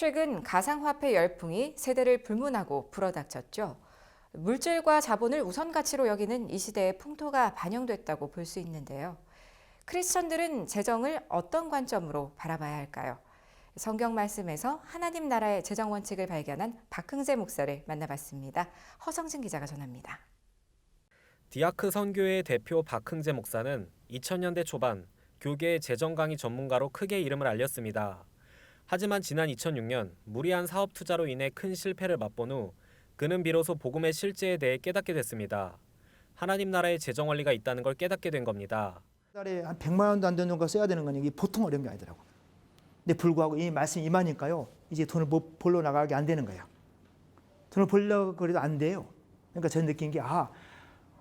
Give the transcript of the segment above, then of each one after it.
최근 가상화폐 열풍이 세대를 불문하고 불어닥쳤죠. 물질과 자본을 우선 가치로 여기는 이 시대의 풍토가 반영됐다고 볼 수 있는데요. 크리스천들은 재정을 어떤 관점으로 바라봐야 할까요? 성경 말씀에서 하나님 나라의 재정 원칙을 발견한 박흥재 목사를 만나봤습니다. 허성진 기자가 전합니다. 디아크 선교회 대표 박흥재 목사는 2000년대 초반 교계의 재정 강의 전문가로 크게 이름을 알렸습니다. 하지만 지난 2006년 무리한 사업 투자로 인해 큰 실패를 맛본 후 그는 비로소 복음의 실제에 대해 깨닫게 됐습니다. 하나님 나라의 재정 원리가 있다는 걸 깨닫게 된 겁니다. 달에 한 100만 원도 안 되는 거 써야 되는 건 이게 보통 어려운 게 아니더라고. 근데 불구하고 이 말씀이 임하니까요. 이제 돈을 못 벌러 나가게 안 되는 거예요. 돈을 벌려 그래도 안 돼요. 그러니까 저는 느낀 게 아,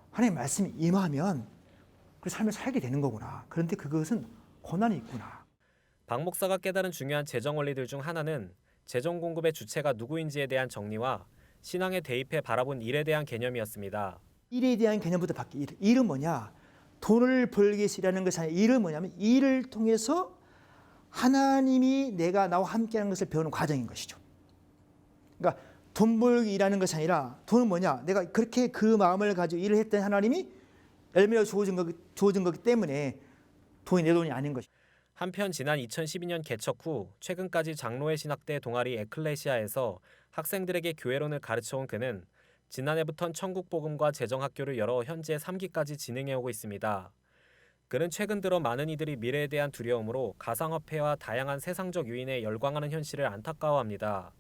하나님 말씀이 임하면 그 삶을 살게 되는 거구나. 그런데 그것은 고난이 있구나. 박 목사가 깨달은 중요한 재정 원리들 중 하나는 재정 공급의 주체가 누구인지에 대한 정리와 신앙에 대입해 바라본 일에 대한 개념이었습니다. 일에 대한 개념부터 바뀌. 일. 일은 뭐냐? 돈을 벌기 위해서라는 것이 아니라 일은 뭐냐면 일을 통해서 하나님이 내가 나와 함께하는 것을 배우는 과정인 것이죠. 그러니까 돈 벌기라는 것이 아니라 돈은 뭐냐? 내가 그렇게 그 마음을 가지고 일을 했던 하나님이 열매가 주어진 거기, 주어진 거기 때문에 돈이 내 돈이 아닌 것이죠. 한편 지난 2012년 개척 후 최근까지 장로회 신학대 동아리 에클레시아에서 학생들에게 교회론을 가르쳐온 그는 지난해부턴 천국 복음과 재정 학교를 열어 현재 3기까지 진행해 오고 있습니다. 그는 최근 들어 많은 이들이 미래에 대한 두려움으로 가상화폐와 다양한 세상적 유인에 열광하는 현실을 안타까워합니다.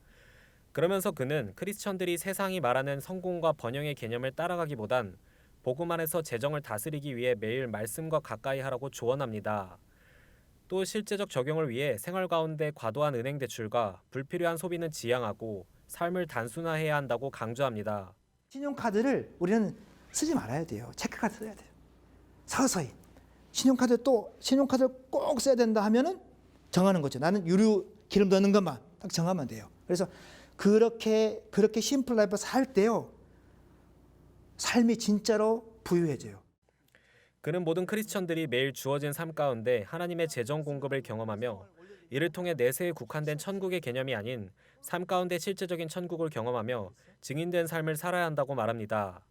그러면서 그는 크리스천들이 세상이 말하는 성공과 번영의 개념을 따라가기보단 복음 안에서 재정을 다스리기 위해 매일 말씀과 가까이 하라고 조언합니다. 또 실제적 적용을 위해 생활 가운데 과도한 은행 대출과 불필요한 소비는 지양하고 삶을 단순화해야 한다고 강조합니다. 신용카드를 우리는 쓰지 말아야 돼요. 체크카드 써야 돼요. 서서히. 신용카드 또 신용카드를 꼭 써야 된다 하면은 정하는 거죠. 나는 유료 기름 넣는 것만 딱 정하면 돼요. 그래서 그렇게 그렇게 심플 라이프 살 때요. 삶이 진짜로 부유해져요. 그는 모든 크리스천들이 매일 주어진 삶 가운데 하나님의 재정 공급을 경험하며 이를 통해 내세에 국한된 천국의 개념이 아닌 삶 가운데 실제적인 천국을 경험하며 증인된 삶을 살아야 한다고 말합니다.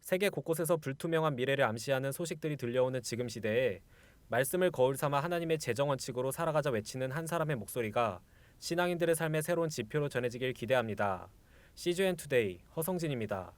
세계 곳곳에서 불투명한 미래를 암시하는 소식들이 들려오는 지금 시대에 말씀을 거울 삼아 하나님의 재정 원칙으로 살아가자 외치는 한 사람의 목소리가 신앙인들의 삶의 새로운 지표로 전해지길 기대합니다. CGN 투데이 허성진입니다.